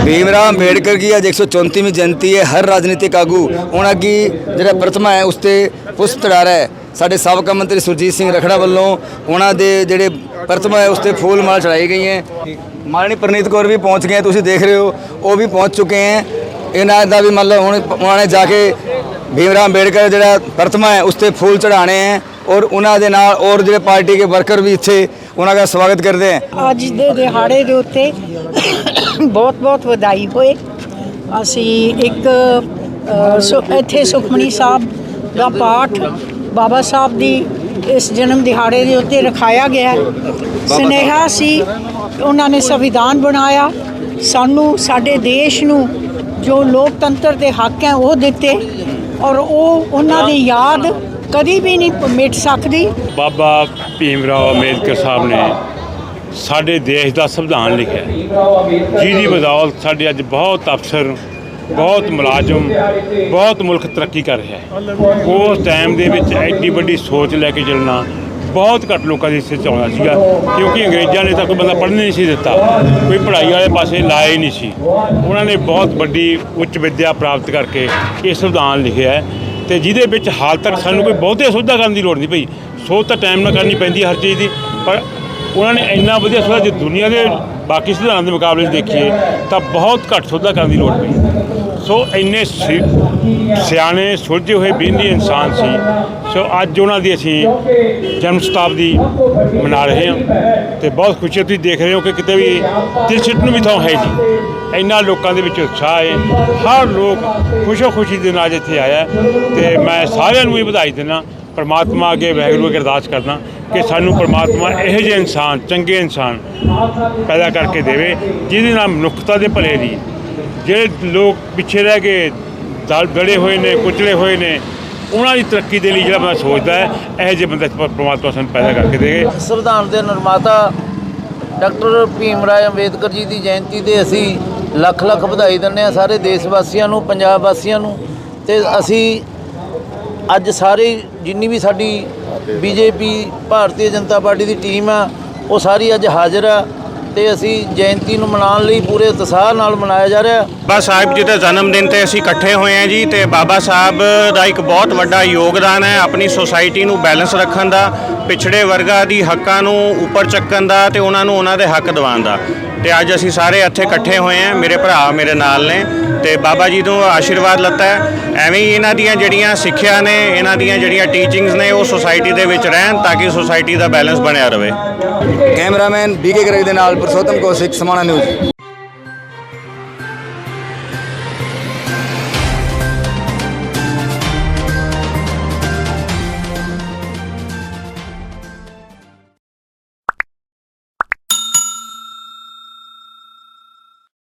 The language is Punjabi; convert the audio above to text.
भीमराव अम्बेडकर की आज एक सौ जयंती है हर राजनीतिक आगू ਉਹਨਾਂ ਦੀ ਜਿਹੜਾ ਪ੍ਰਤਿਮਾ ਹੈ, ਉਸ ਤੇ ਪੁਸ਼ਪ ਚੜਾਰਾ ਹੈ। ਸਾਡੇ ਸਾਬਕਾ ਮੰਤਰੀ ਸੁਰਜੀਤ ਸਿੰਘ ਰਖੜਾ ਵੱਲੋਂ ਉਹਨਾਂ ਦੇ ਜਿਹੜੇ ਪ੍ਰਤਿਮਾ ਹੈ, ਉਸ ਤੇ ਫੂਲ ਮਾਲ ਚੜਾਈ ਗਈ ਹੈ। ਮਾਲਣੀ ਪ੍ਰਨੀਤ ਕੌਰ ਵੀ ਪਹੁੰਚ ਗਏ, ਤੁਸੀਂ ਦੇਖ ਰਹੇ ਹੋ, ਉਹ ਵੀ ਪਹੁੰਚ ਚੁੱਕੇ ਹੈ। ਇਹਨਾਂ ਦਾ ਵੀ ਮਤਲਬ ਹੁਣ, ਉਹਨਾਂ ਨੇ ਜਾ ਕੇ ਭੀਮਰਾਮ ਅੰਬੇਡਕਰ ਜਿਹੜਾ ਪ੍ਰਤਿਮਾ ਹੈ, ਉਸ ਤੇ ਫੂਲ ਚੜਾਣੇ ਹੈ। ਔਰ ਉਹਨਾਂ ਦੇ ਨਾਲ ਔਰ ਜਿਹੜੇ ਪਾਰਟੀ ਦੇ ਵਰਕਰ ਵੀ ਇੱਥੇ ਉਹਨਾਂ ਦਾ ਸਵਾਗਤ ਕਰਦੇ ਹੈ ਅੱਜ ਦੇ ਦਿਹਾੜੇ ਦੇ ਉੱਤੇ ਬਹੁਤ ਬਹੁਤ ਵਧਾਈ ਹੋਏ। ਅਸੀਂ ਇੱਕ ਸੁ- ਇੱਥੇ ਸੁਖਮਨੀ ਸਾਹਿਬ ਦਾ ਪਾਠ ਬਾਬਾ ਸਾਹਿਬ ਦੀ ਇਸ ਜਨਮ ਦਿਹਾੜੇ ਦੇ ਉੱਤੇ ਰਖਾਇਆ ਗਿਆ। ਹੈ ਸਨੇਹਾ ਸੀ, ਉਹਨਾਂ ਨੇ ਸੰਵਿਧਾਨ ਬਣਾਇਆ। ਸਾਨੂੰ, ਸਾਡੇ ਦੇਸ਼ ਨੂੰ ਜੋ ਲੋਕਤੰਤਰ ਦੇ ਹੱਕ ਹੈ ਉਹ ਦਿੱਤੇ ਔਰ ਉਹ ਉਹਨਾਂ ਦੀ ਯਾਦ ਕਦੀ ਵੀ ਨਹੀਂ ਮਿਟ ਸਕਦੀ। ਬਾਬਾ ਭੀਮ ਰਾਓ ਅੰਬੇਦਕਰ ਸਾਹਿਬ ਨੇ ਸਾਡੇ ਦੇਸ਼ ਦਾ ਸੰਵਿਧਾਨ ਲਿਖਿਆ। ਜਿਹਦੀ ਬਦੌਲਤ ਸਾਡੇ ਅੱਜ ਬਹੁਤ ਅਫਸਰ, ਬਹੁਤ ਮੁਲਾਜ਼ਮ, ਬਹੁਤ ਮੁਲਕ ਤਰੱਕੀ ਕਰ ਰਿਹਾ ਹੈ। ਉਸ ਟਾਈਮ ਦੇ ਵਿੱਚ ਐਡੀ ਵੱਡੀ ਸੋਚ ਲੈ ਕੇ ਚੱਲਣਾ ਬਹੁਤ ਘੱਟ ਲੋਕਾਂ ਦੀ ਸਿਰ 'ਚ ਆਉਂਦਾ ਸੀਗਾ, ਕਿਉਂਕਿ ਅੰਗਰੇਜ਼ਾਂ ਨੇ ਤਾਂ ਕੋਈ ਬੰਦਾ ਪੜ੍ਹਨ ਨਹੀਂ ਸੀ ਦਿੱਤਾ। ਕੋਈ ਪੜ੍ਹਾਈ ਵਾਲੇ ਪਾਸੇ ਲਾਏ ਨਹੀਂ ਸੀ। ਉਹਨਾਂ ਨੇ ਬਹੁਤ ਵੱਡੀ ਉੱਚ ਵਿੱਦਿਆ ਪ੍ਰਾਪਤ ਕਰਕੇ ਇਹ ਸੰਵਿਧਾਨ ਲਿਖਿਆ ਹੈ। ਤੇ ਜਿਹਦੇ ਵਿੱਚ ਹਾਲ ਤੱਕ ਸਾਨੂੰ ਕੋਈ ਬਹੁਤੇ ਸੋਧਾ ਕਰਨ ਦੀ ਲੋੜ ਨਹੀਂ ਪਈ। ਸੋਧ ਤਾਂ ਟਾਈਮ ਨਾਲ ਕਰਨੀ ਪੈਂਦੀ ਹਰ ਚੀਜ਼ ਦੀ। ਪਰ ਉਹਨਾਂ ਨੇ ਇੰਨਾ ਵਧੀਆ ਸੋਧਾ ਜੇ ਦੁਨੀਆ ਦੇ ਬਾਕੀ ਸੰਵਿਧਾਨਾਂ ਦੇ ਮੁਕਾਬਲੇ 'ਚ ਦੇਖੀਏ, ਤਾਂ ਬਹੁਤ ਘੱਟ ਸੋਧਾ ਕਰਨ ਦੀ ਲੋੜ ਪਈ। ਸੋ ਇੰਨੇ ਸਿ- ਸਿਆਣੇ ਸੁਲਝੇ ਹੋਏ ਬੀਂਦੀ ਇਨਸਾਨ ਸੀ। ਸੋ ਅੱਜ ਉਹਨਾਂ ਦੀ ਅਸੀਂ ਜਨਮ ਸ਼ਤਾਬਦੀ ਮਨਾ ਰਹੇ ਹਾਂ ਤੇ ਬਹੁਤ ਖੁਸ਼ੀ ਤੁਸੀਂ ਦੇਖ ਰਹੇ ਹੋ ਕਿ ਕਿਤੇ ਵੀ ਦਿਲ ਸਿੱਟ ਨੂੰ ਵੀ ਥਾਂ ਹੈ ਜੀ ਇੰਨਾ ਲੋਕਾਂ ਦੇ ਵਿੱਚ ਉਤਸ਼ਾਹ ਹੈ। ਹਰ ਲੋਕ ਖੁਸ਼ੋ ਖੁਸ਼ੀ ਦੇ ਨਾਲ ਇੱਥੇ ਆਇਆ ਹੈ ਤੇ ਮੈਂ ਸਾਰਿਆਂ ਨੂੰ ਇਹ ਵਧਾਈ ਦਿੰਦਾ ਪਰਮਾਤਮਾ ਅੱਗੇ ਵਾਹਿਗੁਰੂ ਅੱਗੇ ਅਰਦਾਸ ਕਰਦਾ ਕਿ ਸਾਨੂੰ ਪਰਮਾਤਮਾ ਇਹੋ ਜਿਹੇ ਇਨਸਾਨ, ਚੰਗੇ ਇਨਸਾਨ ਪੈਦਾ ਕਰਕੇ ਦੇਵੇ, ਜਿਹਦੇ ਨਾਲ ਮਨੁੱਖਤਾ ਦੇ ਭਲੇ ਦੀ ਜਿਹੜੇ ਲੋਕ ਪਿੱਛੇ ਰਹਿ ਕੇ ਦਲ ਦੜੇ ਹੋਏ ਨੇ, ਕੁਚਲੇ ਹੋਏ ਨੇ, ਉਹਨਾਂ ਦੀ ਤਰੱਕੀ ਦੇ ਲਈ ਜਿਹੜਾ ਮੈਂ ਸੋਚਦਾ ਹੈ, ਇਹੋ ਜਿਹੇ ਬੰਦੇ ਪਰਮਾਤਮਾ ਸਾਨੂੰ ਪੈਦਾ ਕਰਕੇ ਦੇਵੇ। ਸੰਵਿਧਾਨ ਦੇ ਨਿਰਮਾਤਾ ਡਾਕਟਰ ਭੀਮ ਰਾਏ ਅੰਬੇਦਕਰ ਜੀ ਦੀ ਜਯੰਤੀ ਤੇ ਅਸੀਂ ਲੱਖ ਲੱਖ ਵਧਾਈ ਦਿੰਦੇ ਆ ਸਾਰੇ ਦੇਸ਼ ਵਾਸੀਆਂ ਨੂੰ, ਪੰਜਾਬ ਵਾਸੀਆਂ ਨੂੰ ਤੇ ਅਸੀਂ ਅੱਜ ਸਾਰੇ ਜਿੰਨੀ ਵੀ ਸਾਡੀ ਬੀਜੇਪੀ, ਭਾਰਤੀ ਜਨਤਾ ਪਾਰਟੀ ਦੀ ਟੀਮ ਆ, ਉਹ ਸਾਰੀ ਅੱਜ ਹਾਜ਼ਰ ਆ। ਤੇ ਅਸੀਂ ਜਯੰਤੀ ਨੂੰ ਮਨਾਉਣ ਲਈ ਪੂਰੇ ਉਤਸ਼ਾਹ ਨਾਲ ਮਨਾਇਆ ਜਾ ਰਿਹਾ। ਬਾਬਾ ਸਾਹਿਬ ਜੀ ਦੇ ਜਨਮ ਦਿਨ ਤੇ ਅਸੀਂ ਇਕੱਠੇ ਹੋਏ ਹਾਂ ਜੀ ਤੇ ਬਾਬਾ ਸਾਹਿਬ ਦਾ ਇੱਕ ਬਹੁਤ ਵੱਡਾ ਯੋਗਦਾਨ ਹੈ ਆਪਣੀ ਸੋਸਾਇਟੀ ਨੂੰ ਬੈਲੈਂਸ ਰੱਖਣ ਦਾ, ਪਿਛੜੇ ਵਰਗਾਂ ਦੀ ਹੱਕਾਂ ਨੂੰ ਉੱਪਰ ਚੱਕਣ ਦਾ ਤੇ ਉਹਨਾਂ ਨੂੰ ਉਹਨਾਂ ਦੇ ਹੱਕ ਦਿਵਾਉਣ ਦਾ। ਤੇ ਅੱਜ ਅਸੀਂ ਸਾਰੇ ਇੱਥੇ ਇਕੱਠੇ ਹੋਏ ਹਾਂ, ਮੇਰੇ ਭਰਾ ਮੇਰੇ ਨਾਲ ਨੇ। ਤੇ ਬਾਬਾ ਜੀ ਤੋਂ ਆਸ਼ੀਰਵਾਦ ਲੱਤਾ ਹੈ। ਐਵੇਂ ਹੀ ਇਹਨਾਂ ਦੀਆਂ ਜਿਹੜੀਆਂ ਸਿੱਖਿਆ ਨੇ, ਇਹਨਾਂ ਦੀਆਂ ਜਿਹੜੀਆਂ ਟੀਚਿੰਗਸ ਨੇ, ਉਹ ਸੋਸਾਇਟੀ ਦੇ ਵਿੱਚ ਰਹਿਣ ਤਾਂ ਕਿ ਸੋਸਾਇਟੀ ਦਾ ਬੈਲੈਂਸ ਬਣਿਆ ਰਹੇ। ਕੈਮਰਾਮੈਨ ਬੀਕੇ ਗਰਗ ਦੇ ਨਾਲ ਪੁਰਸ਼ੋਤਮ ਕੌਸ਼ਿਕ, ਸਮਾਣਾ ਨਿਊਜ਼